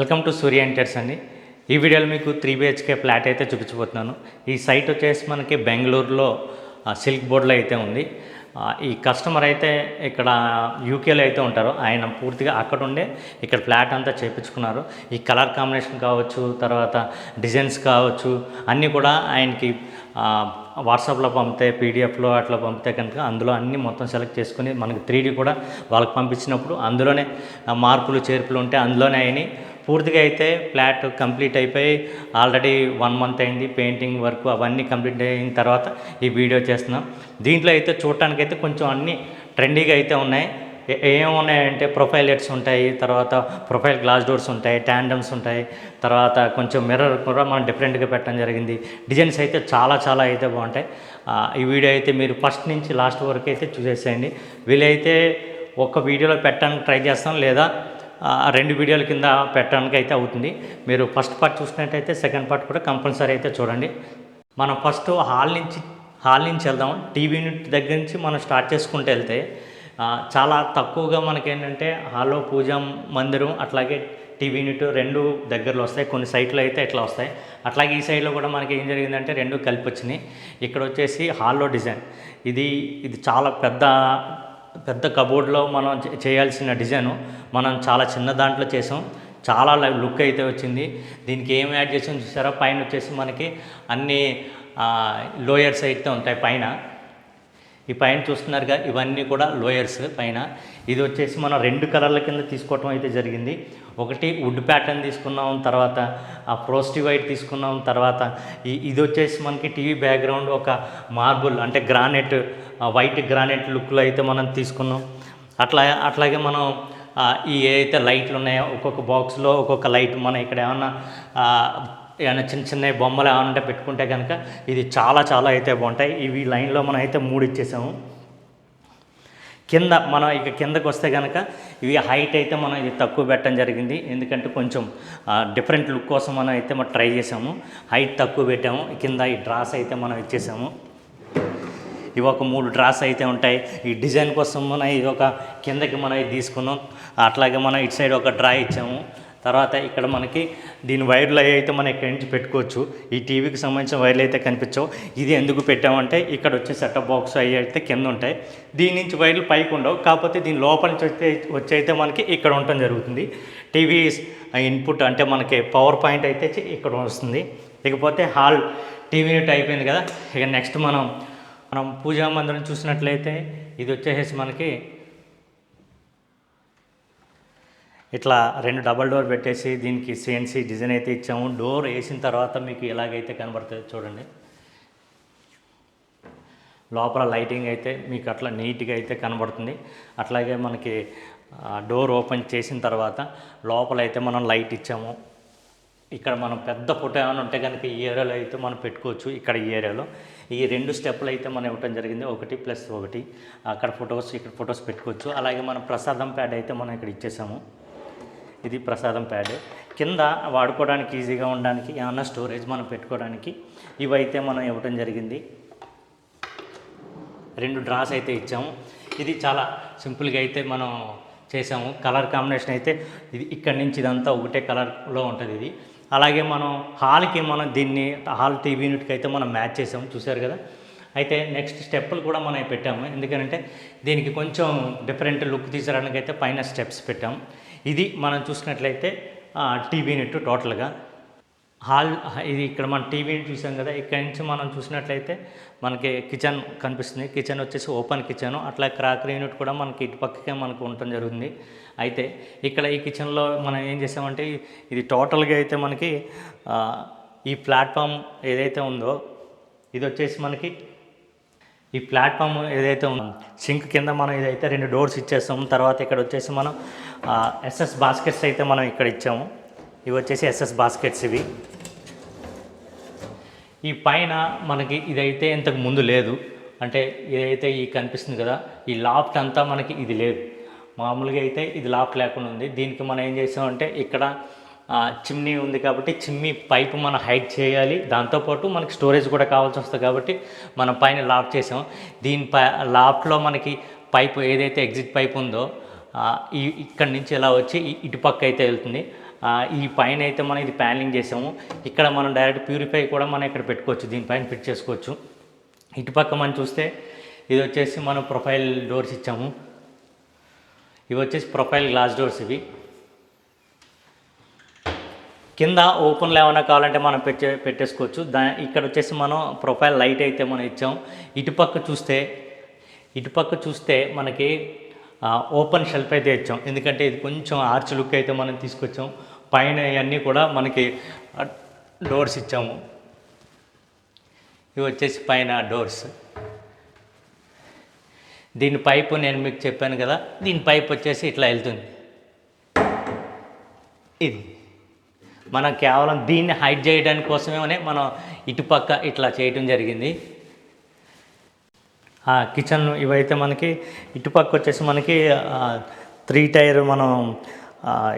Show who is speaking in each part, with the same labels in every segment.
Speaker 1: Welcome to Surya enters అండి. ఈ వీడియోలో మీకు త్రీ బిహెచ్కే ఫ్లాట్ అయితే చూపించబోతున్నాను. ఈ సైట్ వచ్చేసి మనకి బెంగళూరులో సిల్క్ బోర్డ్లో అయితే ఉంది. ఈ కస్టమర్ అయితే ఇక్కడ యూకేలో అయితే ఉంటారు. ఆయన పూర్తిగా అక్కడ ఉండే ఇక్కడ ఫ్లాట్ అంతా చేపించుకున్నారు. ఈ కలర్ కాంబినేషన్ కావచ్చు తర్వాత డిజైన్స్ కావచ్చు అన్నీ కూడా ఆయనకి వాట్సాప్లో పంపితే పీడిఎఫ్లో అట్లా పంపితే కనుక అందులో అన్నీ మొత్తం సెలెక్ట్ చేసుకుని మనకి త్రీ కూడా వాళ్ళకి పంపించినప్పుడు అందులోనే మార్పులు చేర్పులు ఉంటే అందులోనే అయినాయి పూర్తిగా అయితే ఫ్లాట్ కంప్లీట్ అయిపోయి ఆల్రెడీ వన్ మంత్ అయింది పెయింటింగ్ వర్క్ అవన్నీ కంప్లీట్ అయిన తర్వాత ఈ వీడియో చేస్తున్నాం. దీంట్లో అయితే చూడటానికి అయితే కొంచెం అన్నీ ట్రెండీగా అయితే ఉన్నాయి. ఏమున్నాయంటే ప్రొఫైల్ లెట్స్ ఉంటాయి తర్వాత ప్రొఫైల్ గ్లాస్ డోర్స్ ఉంటాయి ట్యాండమ్స్ ఉంటాయి తర్వాత కొంచెం మిర్రర్ కూడా మనం డిఫరెంట్గా పెట్టడం జరిగింది. డిజైన్స్ అయితే చాలా చాలా అయితే బాగుంటాయి. ఈ వీడియో అయితే మీరు ఫస్ట్ నుంచి లాస్ట్ వరకు అయితే చూసేసేయండి. వీలైతే ఒక్క వీడియోలో పెట్టడానికి ట్రై చేస్తాం లేదా రెండు వీడియోల కింద పెట్టడానికి అయితే అవుతుంది. మీరు ఫస్ట్ పార్ట్ చూసినట్టయితే సెకండ్ పార్ట్ కూడా కంపల్సరీ అయితే చూడండి. మనం ఫస్ట్ హాల్ నుంచి హాల్ నుంచి వెళ్దాం. టీవీ యూనిట్ దగ్గర నుంచి మనం స్టార్ట్ చేసుకుంటూ వెళ్తే చాలా తక్కువగా మనకేంటంటే హాల్లో పూజ మందిరం అట్లాగే టీవీ యూనిట్ రెండు దగ్గరలో వస్తాయి. కొన్ని సైట్లో అయితే ఇట్లా వస్తాయి. అట్లాగే ఈ సైడ్లో కూడా మనకి ఏం జరిగిందంటే రెండు కలిపి వచ్చినాయి ఇక్కడ వచ్చేసి హాల్లో డిజైన్. ఇది ఇది చాలా పెద్ద పెద్ద కబోర్డ్లో మనం చే- చేయాల్సిన డిజైను మనం చాలా చిన్న దాంట్లో చేసాం. చాలా లుక్ అయితే వచ్చింది. దీనికి ఏం యాడ్ చేసాం చూసారా? పైన వచ్చేసి మనకి అన్ని లోయర్స్ అయితే ఉంటాయి పైన. ఈ పైన చూస్తున్నారుగా ఇవన్నీ కూడా లోయర్స్ పైన. ఇది వచ్చేసి మనం రెండు కలర్ల కింద తీసుకోవటం అయితే జరిగింది. ఒకటి వుడ్ ప్యాటర్న్ తీసుకున్నాం తర్వాత ఆ ఫ్రోస్టీ వైట్ తీసుకున్నాం తర్వాత ఈ ఇది వచ్చేసి మనకి టీవీ బ్యాక్గ్రౌండ్ ఒక మార్బుల్ అంటే గ్రానైట్ వైట్ గ్రానైట్ లుక్లో అయితే మనం తీసుకున్నాం. అట్లా అట్లాగే మనం ఈ ఏదైతే లైట్లు ఉన్నాయో ఒక్కొక్క బాక్స్లో ఒక్కొక్క లైట్ మనం ఇక్కడ ఏమన్నా ఏమైనా చిన్న చిన్న బొమ్మలు ఏమైనా ఉంటే పెట్టుకుంటే కనుక ఇది చాలా చాలా అయితే బాగుంటాయి. ఇవి లైన్లో మనం అయితే మూడు ఇచ్చేసాము. కింద మనం ఇక కిందకు వస్తే కనుక ఇవి హైట్ అయితే మనం ఇది తక్కువ పెట్టడం జరిగింది. ఎందుకంటే కొంచెం డిఫరెంట్ లుక్ కోసం మనం అయితే మనం ట్రై చేసాము హైట్ తక్కువ పెట్టాము. కింద ఈ డ్రాస్ అయితే మనం ఇచ్చేసాము ఇవి ఒక మూడు డ్రాస్ అయితే ఉంటాయి. ఈ డిజైన్ కోసం మనం ఇది ఒక కిందకి మనం ఇది తీసుకున్నాం. అట్లాగే మనం ఇటు సైడ్ ఒక డ్రా ఇచ్చాము. తర్వాత ఇక్కడ మనకి దీని వైర్లు అవి అయితే మనం ఇక్కడి నుంచి పెట్టుకోవచ్చు. ఈ టీవీకి సంబంధించిన వైర్లు అయితే కనిపించవు. ఇది ఎందుకు పెట్టామంటే ఇక్కడ వచ్చే సెటప్ బాక్స్ అవి అయితే కింద ఉంటాయి. దీని నుంచి వైర్లు పైకి ఉండవు. కాకపోతే దీని లోపల నుంచి వచ్చే వచ్చి అయితే మనకి ఇక్కడ ఉండటం జరుగుతుంది. టీవీ ఇన్పుట్ అంటే మనకి పవర్ పాయింట్ అయితే ఇక్కడ వస్తుంది. ఇకపోతే హాల్ టీవీ యూనిట్ అయిపోయింది కదా. ఇక నెక్స్ట్ మనం మనం పూజా మందిరం చూసినట్లయితే ఇది వచ్చేసి మనకి ఇట్లా రెండు డబల్ డోర్ పెట్టేసి దీనికి సిఎన్సీ డిజైన్ అయితే ఇచ్చాము. డోర్ వేసిన తర్వాత మీకు ఎలాగైతే కనబడుతుంది చూడండి. లోపల లైటింగ్ అయితే మీకు అట్లా నీట్గా అయితే కనబడుతుంది. అట్లాగే మనకి డోర్ ఓపెన్ చేసిన తర్వాత లోపల అయితే మనం లైట్ ఇచ్చాము. ఇక్కడ మనం పెద్ద ఫోటో ఏమైనా ఉంటే కనుక ఈ ఏరియాలో అయితే మనం పెట్టుకోవచ్చు ఇక్కడ ఈ ఏరియాలో ఈ రెండు స్టెప్పులు అయితే మనం ఇవ్వటం జరిగింది. ఒకటి ప్లస్ ఒకటి. అక్కడ ఫొటోస్ ఇక్కడ ఫొటోస్ పెట్టుకోవచ్చు. అలాగే మనం ప్రసాదం ప్యాడ్ అయితే మనం ఇక్కడ ఇచ్చేసాము. ఇది ప్రసాదం ప్యాడ్ కింద వాడుకోవడానికి ఈజీగా ఉండడానికి ఏమన్నా స్టోరేజ్ మనం పెట్టుకోవడానికి ఇవైతే మనం ఇవ్వటం జరిగింది. రెండు డ్రాస్ అయితే ఇచ్చాము. ఇది చాలా సింపుల్గా అయితే మనం చేసాము. కలర్ కాంబినేషన్ అయితే ఇది ఇక్కడ నుంచి ఇదంతా ఒకటే కలర్లో ఉంటుంది ఇది. అలాగే మనం హాల్కి మనం దీన్ని హాల్ టీవీ యూనిట్కి అయితే మనం మ్యాచ్ చేసాము. చూసారు కదా? అయితే నెక్స్ట్ స్టెప్పులు కూడా మనం పెట్టాము. ఎందుకంటే దీనికి కొంచెం డిఫరెంట్ లుక్ తీసుకురావడానికి అయితే పైన స్టెప్స్ పెట్టాము. ఇది మనం చూసినట్లయితే టీవీ యూనిట్ టోటల్గా. హాల్ ఇది ఇక్కడ మనం టీవీని చూసాం కదా ఇక్కడ నుంచి మనం చూసినట్లయితే మనకి కిచెన్ కనిపిస్తుంది. కిచెన్ వచ్చేసి ఓపెన్ కిచెన్. అట్లా క్రాకరీ యూనిట్ కూడా మనకి ఇటు పక్కకే మనకు ఉండటం జరుగుతుంది. అయితే ఇక్కడ ఈ కిచెన్లో మనం ఏం చేసామంటే ఇది టోటల్గా అయితే మనకి ఈ ప్లాట్ఫామ్ ఏదైతే ఉందో ఇది వచ్చేసి మనకి ఈ ప్లాట్ఫామ్ ఏదైతే ఉందో సింక్ కింద మనం ఇదైతే రెండు డోర్స్ ఇచ్చేస్తాము తర్వాత ఇక్కడ వచ్చేసి మనం ఎస్ఎస్ బాస్కెట్స్ అయితే మనం ఇక్కడ ఇచ్చాము. ఇవి వచ్చేసి ఎస్ఎస్ బాస్కెట్స్ ఇవి. ఈ పైన మనకి ఇదైతే ఇంతకు ముందు లేదు. అంటే ఇదైతే ఈ కనిపిస్తుంది కదా ఈ లాఫ్ట్ అంతా మనకి ఇది లేదు. మామూలుగా అయితే ఇది లాఫ్ట్ లేకుండా ఉంది. దీనికి మనం ఏం చేసామంటే ఇక్కడ చిమ్నీ ఉంది కాబట్టి చిమ్నీ పైపు మనం హైట్ చేయాలి. దాంతోపాటు మనకి స్టోరేజ్ కూడా కావాల్సి వస్తుంది కాబట్టి మనం పైన లాఫ్ట్ చేసాం. దీని పై లాఫ్ట్లో మనకి పైపు ఏదైతే ఎగ్జిట్ పైప్ ఉందో ఈ ఇక్కడి నుంచి ఇలా వచ్చి ఇటుపక్క అయితే వెళ్తుంది. ఈ పైన అయితే మనం ఇది ప్యానలింగ్ చేసాము. ఇక్కడ మనం డైరెక్ట్ ప్యూరిఫై కూడా మనం ఇక్కడ పెట్టుకోవచ్చు. దీనిపైన ఫిట్ చేసుకోవచ్చు. ఇటుపక్క మనం చూస్తే ఇది వచ్చేసి మనం ప్రొఫైల్ డోర్స్ ఇచ్చాము. ఇవి వచ్చేసి ప్రొఫైల్ గ్లాస్ డోర్స్ ఇవి. కింద ఓపెన్లో ఏమైనా కావాలంటే మనం పెట్టే పెట్టేసుకోవచ్చు. దా ఇక్కడ వచ్చేసి మనం ప్రొఫైల్ లైట్ అయితే మనం ఇచ్చాం. ఇటుపక్క చూస్తే ఇటుపక్క చూస్తే మనకి ఓపెన్ షెల్ఫ్ అయితే ఇచ్చాం. ఎందుకంటే ఇది కొంచెం ఆర్చ్ లుక్ అయితే మనం తీసుకొచ్చాం. పైన ఇవన్నీ కూడా మనకి డోర్స్ ఇచ్చాము. ఇవి వచ్చేసి పైన డోర్స్. దీని పైపు నేను మీకు చెప్పాను కదా దీని పైప్ వచ్చేసి ఇట్లా వెళ్తుంది. ఇది. మనం కేవలం దీన్ని హైడ్ చేయడానికి కోసమే మనం ఇటుపక్క ఇట్లా చేయటం జరిగింది. ఆ కిచెన్ ఇవైతే మనకి ఇటుపక్క వచ్చేసి మనకి త్రీ టైర్ మనం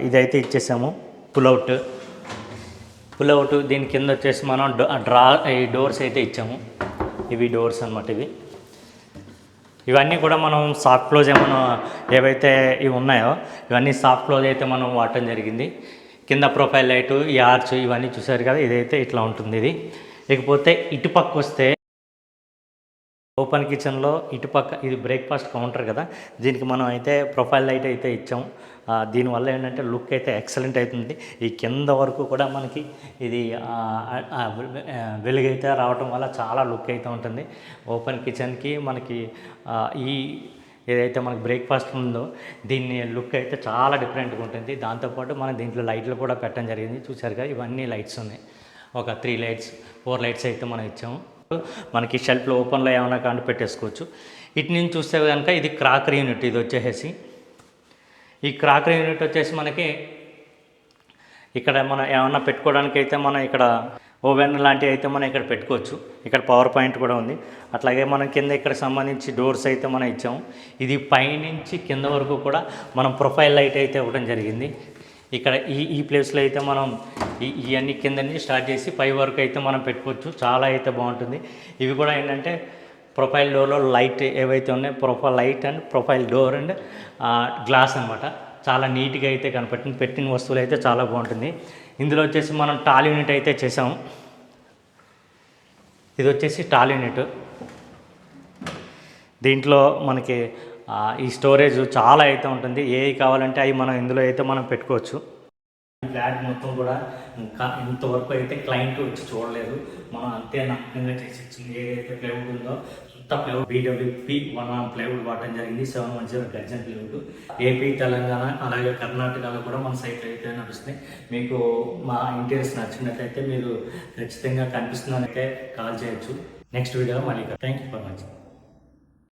Speaker 1: ఇదైతే ఇచ్చేసాము పులౌట్. పులౌట్ దీని కింద వచ్చేసి మనం డ్రా ఈ డోర్స్ అయితే ఇచ్చాము. ఇవి డోర్స్ అన్నమాట ఇవి. ఇవన్నీ కూడా మనం సాఫ్ట్ క్లోజ్ ఏమైనా ఏవైతే ఇవి ఉన్నాయో ఇవన్నీ సాఫ్ట్ క్లోజ్ అయితే మనం వాడటం జరిగింది. కింద ప్రొఫైల్ లైటు ఈ ఆర్చ్ ఇవన్నీ చూసారు కదా ఇదైతే ఇట్లా ఉంటుంది ఇది. ఇకపోతే ఇటుపక్క వస్తే ఓపెన్ కిచెన్లో ఇటుపక్క ఇది బ్రేక్ఫాస్ట్ కౌంటర్ కదా దీనికి మనం అయితే ప్రొఫైల్ లైట్ అయితే ఇచ్చాం. దీనివల్ల ఏంటంటే లుక్ అయితే ఎక్సలెంట్ అవుతుంది. ఈ కింద వరకు కూడా మనకి ఇది వెలుగైతే రావటం వల్ల చాలా లుక్ అయితే ఉంటుంది. ఓపెన్ కిచెన్కి మనకి ఈ ఏదైతే మనకి బ్రేక్ఫాస్ట్ ఉందో దీన్ని లుక్ అయితే చాలా డిఫరెంట్గా ఉంటుంది. దాంతోపాటు మనం దీంట్లో లైట్లు కూడా పెట్టడం జరిగింది. చూసారు కదా ఇవన్నీ లైట్స్ ఉన్నాయి. ఒక త్రీ లైట్స్ ఫోర్ లైట్స్ అయితే మనం ఇచ్చాము. మనకి షెల్ఫ్లో ఓపెన్లో ఏమైనా కానీ పెట్టేసుకోవచ్చు. ఇటు నుంచి చూస్తే కనుక ఇది క్రాకరీ యూనిట్ ఇది వచ్చేసి. ఈ క్రాకరీ యూనిట్ వచ్చేసి మనకి ఇక్కడ మనం ఏమన్నా పెట్టుకోవడానికి అయితే మనం ఇక్కడ ఓవెన్ లాంటివి అయితే మనం ఇక్కడ పెట్టుకోవచ్చు. ఇక్కడ పవర్ పాయింట్ కూడా ఉంది. అట్లాగే మనం కింద ఇక్కడ సంబంధించి డోర్స్ అయితే మనం ఇచ్చాము. ఇది పైనుంచి కింద వరకు కూడా మనం ప్రొఫైల్ లైట్ అయితే ఇవ్వడం జరిగింది. ఇక్కడ ఈ ఈ ప్లేస్లో అయితే మనం ఈ ఇవన్నీ కింద నుంచి స్టార్ట్ చేసి పై వరకు అయితే మనం పెట్టుకోవచ్చు. చాలా అయితే బాగుంటుంది. ఇవి కూడా ఏంటంటే ప్రొఫైల్ డోర్లో లైట్ ఏవైతే ఉన్నాయో profile light and profile door and glass అనమాట చాలా నీట్గా అయితే కనపెట్టిన పెట్టిన వస్తువులు అయితే చాలా బాగుంటుంది. ఇందులో వచ్చేసి మనం టాల్ యూనిట్ అయితే చేసాము ఇది వచ్చేసి టాల్ యూనిట్. దీంట్లో మనకి ఈ స్టోరేజ్ చాలా అయితే ఉంటుంది. ఏ కావాలంటే అవి మనం ఇందులో అయితే మనం పెట్టుకోవచ్చు. ఫ్లాట్ మొత్తం కూడా ఇంకా ఇంతవరకు అయితే క్లయింట్ వచ్చి చూడలేదు. మనం అంతే నమ్మకంగా చేసి ఏదైతే ప్లైవుడ్ ఉందో కొత్త plywood BWP one one plywood వాడటం జరిగింది. Seven one zero gurjan plywood AP Telangana అలాగే కర్ణాటకలో కూడా మన సైట్లు అయితే నడుస్తున్నాయి. మీకు మా ఇంటీరియర్స్ నచ్చినట్లయితే మీరు ఖచ్చితంగా కనిపిస్తున్నానైతే కాల్ చేయొచ్చు. నెక్స్ట్ వీడియోలో మళ్ళీ థ్యాంక్ యూ ఫర్ వాచింగ్